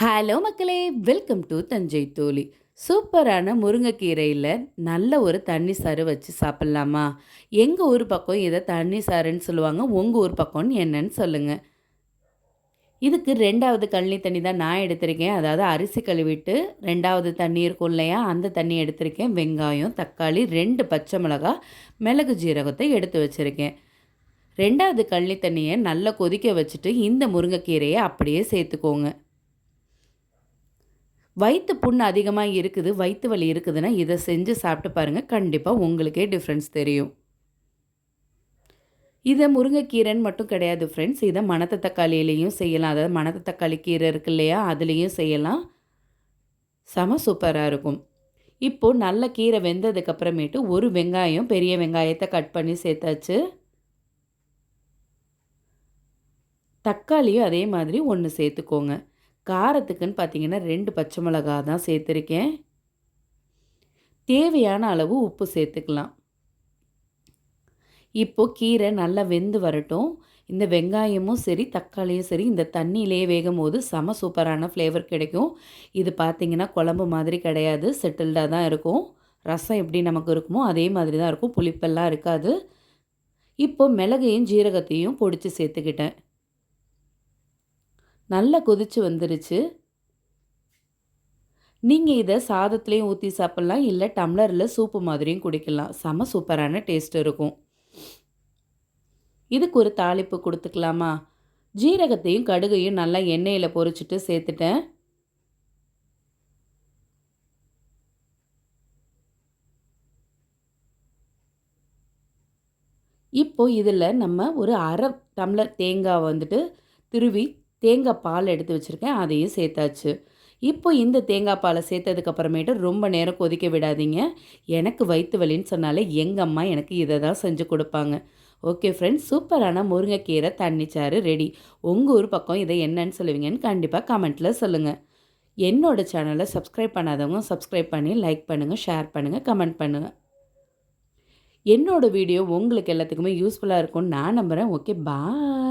Hello மக்களே welcome to Thanjai தோழி. சூப்பரான முருங்கைக்கீரையில் நல்ல ஒரு தண்ணி சாறு வச்சு சாப்பிட்லாமா? எங்கள் ஊர் பக்கம் இதை தண்ணி சாறுன்னு சொல்லுவாங்க உங்கள் ஊர் பக்கம்னு என்னன்னு சொல்லுங்கள் இதுக்கு ரெண்டாவது கழனி தண்ணி தான் நான் எடுத்திருக்கேன். அதாவது அரிசி கழுவிட்டு ரெண்டாவது தண்ணி இருக்கும் இல்லையா அந்த தண்ணி எடுத்திருக்கேன். வெங்காயம் தக்காளி ரெண்டு பச்சை மிளகா மிளகு ஜீரகத்தை எடுத்து வச்சுருக்கேன். ரெண்டாவது கழனி தண்ணியை நல்லா கொதிக்க வச்சுட்டு இந்த முருங்கைக்கீரையை அப்படியே சேர்த்துக்கோங்க. வயிற்று புண்ணு அதிகமாக இருக்குது வயிற்று வலி இருக்குதுன்னா இதை செஞ்சு சாப்பிட்டு பாருங்கள் கண்டிப்பாக உங்களுக்கே டிஃப்ரென்ஸ் தெரியும். இதை முருங்கைக்கீரைன்னு மட்டும் கிடையாது ஃப்ரெண்ட்ஸ் இதை மணத்த தக்காளியிலையும் செய்யலாம். அதாவது மணத்த தக்காளி கீரை இருக்கு இல்லையா அதுலேயும் செய்யலாம். செம சூப்பராக இருக்கும். இப்போது நல்ல கீரை வெந்ததுக்கப்புறமேட்டு ஒரு வெங்காயம் பெரிய வெங்காயத்தை கட் பண்ணி சேர்த்தாச்சு. தக்காளியும் அதே மாதிரி ஒன்று சேர்த்துக்கோங்க. காரத்துக்குன்னு பார்த்தீங்கன்னா ரெண்டு பச்சை மிளகா தான் சேர்த்துருக்கேன். தேவையான அளவு உப்பு சேர்த்துக்கலாம். இப்போது கீரை நல்லா வெந்து வரட்டும். இந்த வெங்காயமும் சரி தக்காளியும் சரி இந்த தண்ணியிலேயே வேகும் போது செம சூப்பரான ஃப்ளேவர் கிடைக்கும். இது பார்த்திங்கன்னா குழம்பு மாதிரி கிடையாது செட்டில்டாக தான் இருக்கும். ரசம் எப்படி நமக்கு இருக்குமோ அதே மாதிரி தான் இருக்கும். புளிப்பெல்லாம் இருக்காது. இப்போ மிளகையும் ஜீரகத்தையும் பொடிச்சு சேர்த்துக்கிட்டேன். நல்லா கொதிச்சு வந்துருச்சு. நீங்கள் இதை சாதத்துலேயும் ஊற்றி சாப்பிட்லாம் இல்லை டம்ளரில் சூப்பு மாதிரியும் குடிக்கலாம். செம சூப்பரான டேஸ்ட் இருக்கும். இதுக்கு ஒரு தாளிப்பு கொடுத்துக்கலாமா? ஜீரகத்தையும் கடுகையும் நல்லா எண்ணெயில் பொரிச்சிட்டு சேர்த்துட்டேன். இப்போ இதில் நம்ம ஒரு அரை டம்ளர் தேங்காய் வந்துட்டு திருவி தேங்காய் பால் எடுத்து வச்சுருக்கேன் அதையும் சேர்த்தாச்சு. இப்போ இந்த தேங்காய் பாலை சேர்த்ததுக்கப்புறமேட்டு ரொம்ப நேரம் கொதிக்க விடாதீங்க. எனக்கு வயிற்று வலின்னு சொன்னாலே எங்கள் அம்மா எனக்கு இதை தான் செஞ்சு கொடுப்பாங்க. ஓகே ஃப்ரெண்ட்ஸ் சூப்பரான முருங்கைக்கீரை தண்ணிச்சாறு ரெடி. உங்கள் ஊர் பக்கம் இதை என்னன்னு சொல்லுவீங்கன்னு கண்டிப்பாக கமெண்ட்டில் சொல்லுங்கள் என்னோடய சேனலை சப்ஸ்கிரைப் பண்ணாதவங்க சப்ஸ்கிரைப் பண்ணி லைக் பண்ணுங்கள் ஷேர் பண்ணுங்கள் கமெண்ட் பண்ணுங்கள் என்னோடய வீடியோ உங்களுக்கு எல்லாத்துக்குமே யூஸ்ஃபுல்லாக இருக்கும்னு நான் நம்புகிறேன் ஓகே பாய்.